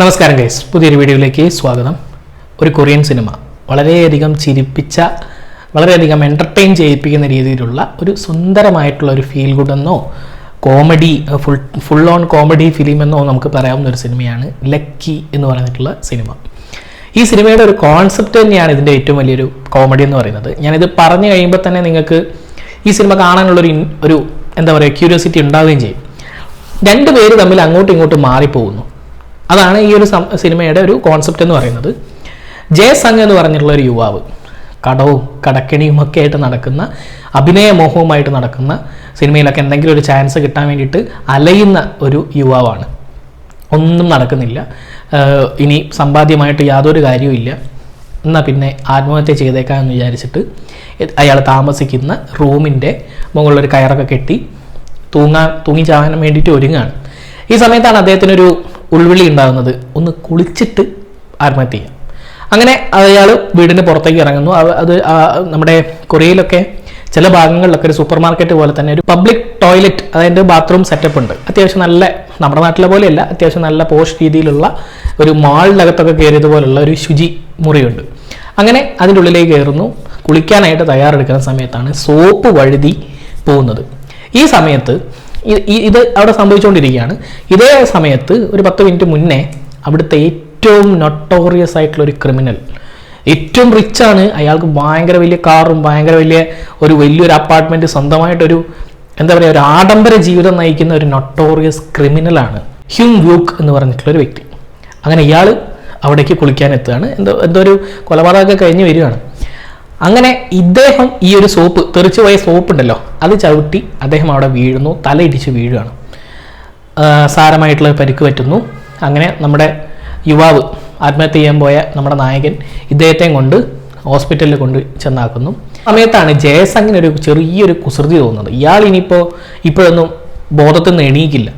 നമസ്കാരം ഗൈസ് പുതിയൊരു വീഡിയോയിലേക്ക് സ്വാഗതം. ഒരു കൊറിയൻ സിനിമ വളരെയധികം ചിരിപ്പിച്ച വളരെയധികം എന്റർടൈൻ ചെയ്യിപ്പിക്കുന്ന രീതിയിലുള്ള ഒരു സുന്ദരമായിട്ടുള്ള ഒരു ഫീൽ ഗുഡ് എന്നോ comedy full full on comedy film എന്നോ നമുക്ക് പറയാവുന്ന ഒരു സിനിമയാണ് ലക്കി എന്ന് പറഞ്ഞിട്ടുള്ള സിനിമ. ഈ സിനിമയുടെ ഒരു കോൺസെപ്റ്റ് തന്നെയാണ് ഇതിന്റെ ഏറ്റവും വലിയൊരു കോമഡി എന്ന് പറയുന്നത്. ഞാനിത് പറഞ്ഞു കഴിയുമ്പോൾ തന്നെ നിങ്ങൾക്ക് ഈ സിനിമ കാണാനുള്ളൊരു ഒരു എന്താ പറയുക ക്യൂരിയോസിറ്റി ഉണ്ടാവുകയും ചെയ്യും. രണ്ട് പേര് തമ്മിൽ അങ്ങോട്ടും ഇങ്ങോട്ടും മാറിപ്പോകുന്നു. അതാണ് ഈ ഒരു സിനിമയുടെ ഒരു കോൺസെപ്റ്റ് എന്ന് പറയുന്നത്. ജയ സംഘ് എന്ന് പറഞ്ഞിട്ടുള്ള ഒരു യുവാവ് കടവും കടക്കിണിയും ഒക്കെ ആയിട്ട് നടക്കുന്ന അഭിനയ മോഹവുമായിട്ട് നടക്കുന്ന സിനിമയിലൊക്കെ എന്തെങ്കിലും ഒരു ചാൻസ് കിട്ടാൻ വേണ്ടിയിട്ട് അലയുന്ന ഒരു യുവാവാണ്. ഒന്നും നടക്കുന്നില്ല. ഇനി സമ്പാദ്യമായിട്ട് യാതൊരു കാര്യവുമില്ല എന്നാൽ പിന്നെ ആത്മഹത്യ ചെയ്തേക്കാം എന്ന് വിചാരിച്ചിട്ട് അയാൾ താമസിക്കുന്ന റൂമിന്റെ മുകളിലൊരു കയറൊക്കെ കെട്ടി തൂങ്ങാൻ തൂങ്ങി ചാവാൻ വേണ്ടിയിട്ട് ഒരുങ്ങാണ്. ഈ സമയത്താണ് അദ്ദേഹത്തിനൊരു ഉൾവിളി ഉണ്ടാകുന്നത് ഒന്ന് കുളിച്ചിട്ട് ആത്മഹത്യ ചെയ്യാം. അങ്ങനെ അയാൾ വീടിന് പുറത്തേക്ക് ഇറങ്ങുന്നു. അത് നമ്മുടെ കൊറിയയിലൊക്കെ ചില ഭാഗങ്ങളിലൊക്കെ ഒരു സൂപ്പർ മാർക്കറ്റ് പോലെ തന്നെ ഒരു പബ്ലിക് ടോയ്ലറ്റ് അതായത് ബാത്റൂം സെറ്റപ്പ് ഉണ്ട്. അത്യാവശ്യം നല്ല നമ്മുടെ നാട്ടിലെ പോലെയല്ല അത്യാവശ്യം നല്ല പോഷ് രീതിയിലുള്ള ഒരു മാളിനകത്തൊക്കെ കയറിയതുപോലുള്ള ഒരു ശുചി മുറിയുണ്ട്. അങ്ങനെ അതിന്റെ ഉള്ളിലേക്ക് കയറുന്നു. കുളിക്കാനായിട്ട് തയ്യാറെടുക്കുന്ന സമയത്താണ് സോപ്പ് വഴുതി പോകുന്നത്. ഈ സമയത്ത് ഇത് അവിടെ സംഭവിച്ചുകൊണ്ടിരിക്കുകയാണ്. ഇതേ സമയത്ത് ഒരു പത്ത് മിനിറ്റ് മുന്നേ അവിടുത്തെ ഏറ്റവും നൊട്ടോറിയസ് ആയിട്ടുള്ള ഒരു ക്രിമിനൽ ഏറ്റവും റിച്ചാണ് അയാൾക്ക് ഭയങ്കര വലിയ കാറും ഭയങ്കര വലിയ ഒരു വലിയൊരു അപ്പാർട്ട്മെന്റ് സ്വന്തമായിട്ടൊരു എന്താ പറയുക ഒരു ആഡംബര ജീവിതം നയിക്കുന്ന ഒരു നൊട്ടോറിയസ് ക്രിമിനലാണ് ഹ്യൂം വ്യൂക്ക് എന്ന് പറഞ്ഞിട്ടുള്ള ഒരു വ്യക്തി. അങ്ങനെ ഇയാൾ അവിടേക്ക് കുളിക്കാൻ എത്തുകയാണ്. എന്തോ എന്തോ ഒരു കൊലപാതകമൊക്കെ കഴിഞ്ഞ് വരികയാണ്. അങ്ങനെ ഇദ്ദേഹം ഈ ഒരു സോപ്പ് തെറിച്ചു പോയ സോപ്പ് ഉണ്ടല്ലോ അത് ചവിട്ടി അദ്ദേഹം അവിടെ വീഴുന്നു തലയിടിച്ച് വീഴുകയാണ്. സാരമായിട്ടുള്ള പരിക്ക് പറ്റുന്നു. അങ്ങനെ നമ്മുടെ യുവാവ് ആത്മഹത്യ ചെയ്യാൻ പോയ നമ്മുടെ നായകൻ ഇദ്ദേഹത്തെയും കൊണ്ട് ഹോസ്പിറ്റലിൽ കൊണ്ട് ചെന്നാക്കുന്നു. സമയത്താണ് ജയസംഗിന് ഒരു ചെറിയൊരു കുസൃതി തോന്നുന്നത്. ഇയാൾ ഇനിയിപ്പോൾ ഇപ്പോഴൊന്നും ബോധത്തിൽ നിന്ന് എണീക്കില്ല.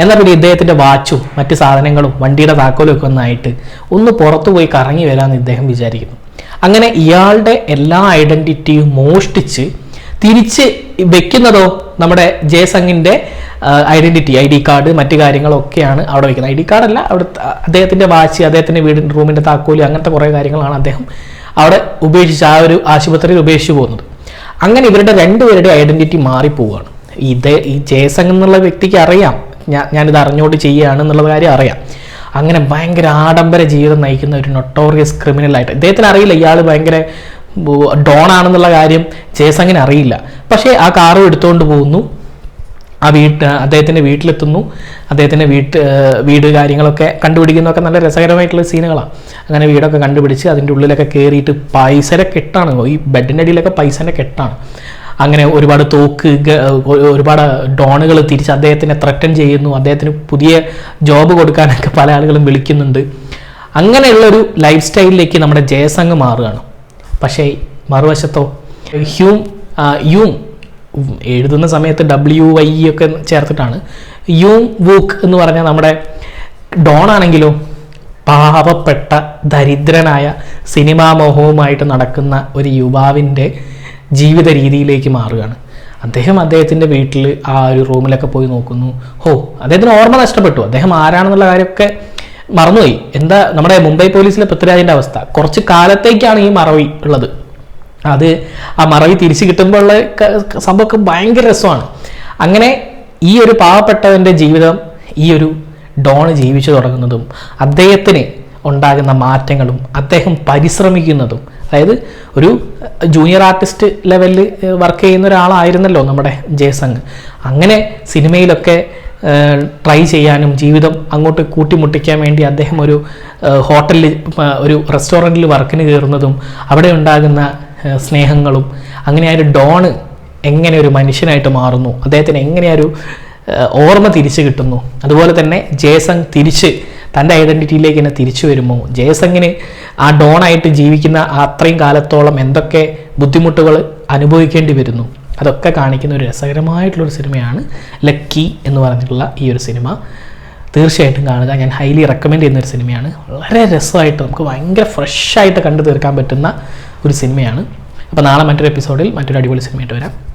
എന്നാൽ പിന്നെ ഇദ്ദേഹത്തിന്റെ വാച്ചും മറ്റ് സാധനങ്ങളും വണ്ടിയുടെ താക്കോലും ഒക്കെ ഒന്നായിട്ട് ഒന്ന് പുറത്തു പോയി കറങ്ങി വരാമെന്ന് ഇദ്ദേഹം വിചാരിക്കുന്നു. അങ്ങനെ ഇയാളുടെ എല്ലാ ഐഡന്റിറ്റിയും മോഷ്ടിച്ച് തിരിച്ച് വെക്കുന്നതോ നമ്മുടെ ജയസംഗിന്റെ ഐഡന്റിറ്റി ഐ ഡി കാർഡ് മറ്റു കാര്യങ്ങളൊക്കെയാണ് അവിടെ വെക്കുന്നത്. ഐ ഡി കാർഡല്ല അവിടെ അദ്ദേഹത്തിന്റെ വാച്ച് അദ്ദേഹത്തിന്റെ വീടിന്റെ റൂമിന്റെ താക്കോൽ അങ്ങനത്തെ കുറേ കാര്യങ്ങളാണ് അദ്ദേഹം അവിടെ ഉപേക്ഷിച്ച് ആ ഒരു ആശുപത്രിയിൽ ഉപേക്ഷിച്ച് പോകുന്നത്. അങ്ങനെ ഇവരുടെ രണ്ടുപേരുടെ ഐഡന്റിറ്റി മാറിപ്പോവുകയാണ് ഇത് ഈ ജയസംഗ് എന്നുള്ള വ്യക്തിക്ക് അറിയാം. ഞാൻ ഞാനിത് അറിഞ്ഞുകൊണ്ട് ചെയ്യുകയാണ് എന്നുള്ള കാര്യം അറിയാം. അങ്ങനെ ഭയങ്കര ആഡംബര ജീവിതം നയിക്കുന്ന ഒരു നൊട്ടോറിയസ് ക്രിമിനലായിട്ട് ഇദ്ദേഹത്തിന് അറിയില്ല ഇയാൾ ഭയങ്കര ഡോൺ ആണെന്നുള്ള കാര്യം ജയസംഗിന് അറിയില്ല. പക്ഷേ ആ കാറും എടുത്തുകൊണ്ട് പോകുന്നു. ആ വീട്ട് അദ്ദേഹത്തിന്റെ വീട്ടിലെത്തുന്നു. അദ്ദേഹത്തിന്റെ വീട്ട് വീട് കാര്യങ്ങളൊക്കെ കണ്ടുപിടിക്കുന്നതൊക്കെ നല്ല രസകരമായിട്ടുള്ള സീനുകളാണ് അങ്ങനെ വീടൊക്കെ കണ്ടുപിടിച്ച് അതിന്റെ ഉള്ളിലൊക്കെ കയറിയിട്ട് പൈസയുടെ കെട്ടാണ്. ഈ ബെഡിന്റെ അടിയിലൊക്കെ പൈസേന്റെ കെട്ടാണ്. അങ്ങനെ ഒരുപാട് തോക്ക് ഒരുപാട് ഡോണുകൾ തിരിച്ച് അദ്ദേഹത്തിനെ ത്രട്ടൺ ചെയ്യുന്നു. അദ്ദേഹത്തിന് പുതിയ ജോബ് കൊടുക്കാനൊക്കെ പല ആളുകളും വിളിക്കുന്നുണ്ട്. അങ്ങനെയുള്ള ഒരു ലൈഫ് സ്റ്റൈലിലേക്ക് നമ്മുടെ ജയസംഘ് മാറുകയാണ്. പക്ഷേ മറുവശത്തോ ഹ്യൂം യൂം എഴുതുന്ന സമയത്ത് ഡബ്ല്യു വൈ ഒക്കെ ചേർത്തിട്ടാണ്. യൂം വൂക്ക് എന്ന് പറഞ്ഞാൽ നമ്മുടെ ഡോൺ ആണെങ്കിലോ പാവപ്പെട്ട ദരിദ്രനായ സിനിമാ മോഹവുമായിട്ട് നടക്കുന്ന ഒരു യുവാവിന്റെ ജീവിത രീതിയിലേക്ക് മാറുകയാണ്. അദ്ദേഹം അദ്ദേഹത്തിന്റെ വീട്ടിൽ ആ ഒരു റൂമിലൊക്കെ പോയി നോക്കുന്നു. ഹോ അദ്ദേഹത്തിന് ഓർമ്മ നഷ്ടപ്പെട്ടു. അദ്ദേഹം ആരാണെന്നുള്ള കാര്യമൊക്കെ മറന്നുപോയി. എന്താ നമ്മുടെ മുംബൈ പോലീസിലെ പൃഥ്വിരാജിന്റെ അവസ്ഥ? കുറച്ച് കാലത്തേക്കാണ് ഈ മറവി ഉള്ളത്. അത് ആ മറവി തിരിച്ചു കിട്ടുമ്പോൾ ഉള്ള ക- ക- സംഭവമൊക്കെ ഭയങ്കര രസമാണ്. അങ്ങനെ ഈ ഒരു പാവപ്പെട്ടവന്റെ ജീവിതം ഈ ഒരു ഡോൺ ജീവിച്ചു തുടങ്ങുന്നതും അദ്ദേഹത്തിന് ഉണ്ടാകുന്ന മാറ്റങ്ങളും അദ്ദേഹം പരിശ്രമിക്കുന്നതും. അതായത് ഒരു ജൂനിയർ ആർട്ടിസ്റ്റ് ലെവലിൽ വർക്ക് ചെയ്യുന്ന ഒരാളായിരുന്നല്ലോ നമ്മുടെ ജയസംഗ്. അങ്ങനെ സിനിമയിലൊക്കെ ട്രൈ ചെയ്യാനും ജീവിതം അങ്ങോട്ട് കൂട്ടിമുട്ടിക്കാൻ വേണ്ടി അദ്ദേഹം ഒരു ഹോട്ടലിൽ ഒരു റെസ്റ്റോറന്റിൽ വർക്കിന് കയറുന്നതും അവിടെ ഉണ്ടാകുന്ന സ്നേഹങ്ങളും അങ്ങനെ ആ ഒരു ഡോണ് എങ്ങനെ ഒരു മനുഷ്യനായിട്ട് മാറുന്നു അദ്ദേഹത്തിന് എങ്ങനെ ഒരു ഓർമ്മ തിരിച്ചു കിട്ടുന്നു. അതുപോലെ തന്നെ ജയസംഗ് തിരിച്ച് തന്റെ ഐഡന്റിറ്റിയിലേക്ക് തന്നെ തിരിച്ചു വരുമോ? ജയസംഗിന് ആ ഡോണായിട്ട് ജീവിക്കുന്ന അത്രയും കാലത്തോളം എന്തൊക്കെ ബുദ്ധിമുട്ടുകൾ അനുഭവിക്കേണ്ടി വരുന്നു? അതൊക്കെ കാണിക്കുന്ന ഒരു രസകരമായിട്ടുള്ളൊരു സിനിമയാണ് ലക്കി എന്ന് പറഞ്ഞിട്ടുള്ള ഈ ഒരു സിനിമ. തീർച്ചയായിട്ടും കാണുക. ഞാൻ ഹൈലി റെക്കമെൻഡ് ചെയ്യുന്ന ഒരു സിനിമയാണ്. വളരെ രസമായിട്ട് നമുക്ക് ഭയങ്കര ഫ്രഷായിട്ട് കണ്ടു തീർക്കാൻ പറ്റുന്ന ഒരു സിനിമയാണ്. അപ്പോൾ നാളെ മറ്റൊരു എപ്പിസോഡിൽ മറ്റൊരു അടിപൊളി സിനിമയായിട്ട് വരാം.